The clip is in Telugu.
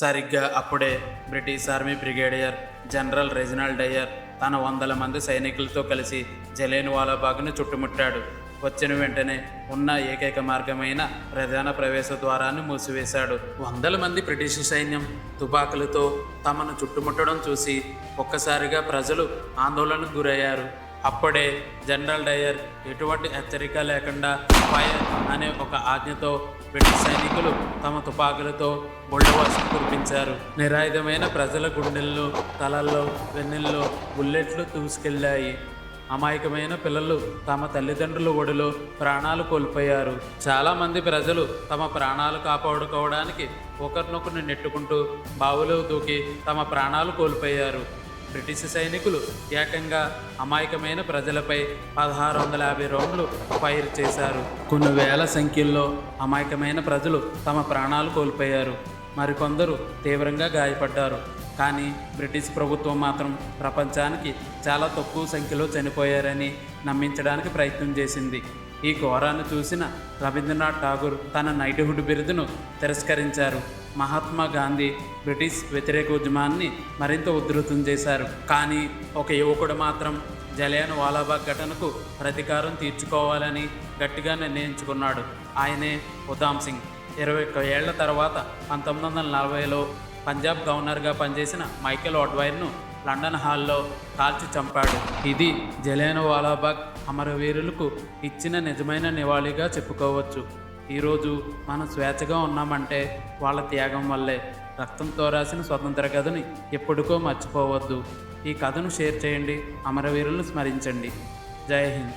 సరిగ్గా అప్పుడే British army brigadier general Reginald Dyer తన వందల మంది సైనికులతో కలిసి జలేన్ వాలాబాగ్ను చుట్టుముట్టాడు. వచ్చిన వెంటనే ఉన్న ఏకైక మార్గమైన ప్రధాన ప్రవేశ ద్వారాన్ని మూసివేశాడు. వందల మంది బ్రిటిష్ సైన్యం తుపాకులతో తమను చుట్టుముట్టడం చూసి ఒక్కసారిగా ప్రజలు ఆందోళనకు గురయ్యారు. అప్పుడే జనరల్ డయర్ ఎటువంటి హెచ్చరిక లేకుండా ఫైర్ అనే ఒక ఆజ్ఞతో బ్రిటిష్ సైనికులు తమ తుపాకులతో బుల్డవాసు కురిపించారు. నిరాయుధమైన ప్రజల గుండెల్లో తలల్లో వెన్నెల్లో బుల్లెట్లు దూసుకెళ్ళాయి అమాయకమైన పిల్లలు తమ తల్లిదండ్రుల ఒడిలో ప్రాణాలు కోల్పోయారు. చాలామంది ప్రజలు తమ ప్రాణాలు కాపాడుకోవడానికి ఒకరినొకరిని నెట్టుకుంటూ బావులో దూకి తమ ప్రాణాలు కోల్పోయారు. బ్రిటిష్ సైనికులు ఏకంగా అమాయకమైన ప్రజలపై పదహారు వందల యాభై రౌండ్లు ఫైర్ చేశారు. కొన్ని వేల సంఖ్యల్లో అమాయకమైన ప్రజలు తమ ప్రాణాలు కోల్పోయారు. మరికొందరు తీవ్రంగా గాయపడ్డారు. కానీ బ్రిటిష్ ప్రభుత్వం మాత్రం ప్రపంచానికి చాలా తక్కువ సంఖ్యలో చనిపోయారని నమ్మించడానికి ప్రయత్నం చేసింది. ఈ ఘోరాన్ని చూసిన రవీంద్రనాథ్ ఠాగూర్ తన నైట్హుడ్ బిరుదును తిరస్కరించారు. మహాత్మా గాంధీ బ్రిటిష్ వ్యతిరేక ఉద్యమాన్ని మరింత ఉధృతం చేశారు. కానీ ఒక యువకుడు మాత్రం జలియన్ వాలాబాగ్ ఘటనకు ప్రతీకారం తీర్చుకోవాలని గట్టిగా నిర్ణయించుకున్నాడు. ఆయనే ఉధామ్ సింగ్. ఇరవై ఒక్క ఏళ్ళ తర్వాత పంతొమ్మిది వందల నలభైలో పంజాబ్ గవర్నర్గా పనిచేసిన మైకేల్ ఒడ్వైర్ను లండన్ హాల్లో కాల్చి చంపాడు. ఇది జలియన్ వాలాబాగ్ అమరవీరులకు ఇచ్చిన నిజమైన నివాళిగా చెప్పుకోవచ్చు. ఈరోజు మనం స్వేచ్ఛగా ఉన్నామంటే వాళ్ళ త్యాగం వల్లే. రక్తంతో రాసిన స్వతంత్ర కథని ఎప్పటికో మర్చిపోవద్దు. ఈ కథను షేర్ చేయండి. అమరవీరులను స్మరించండి. జై హింద్.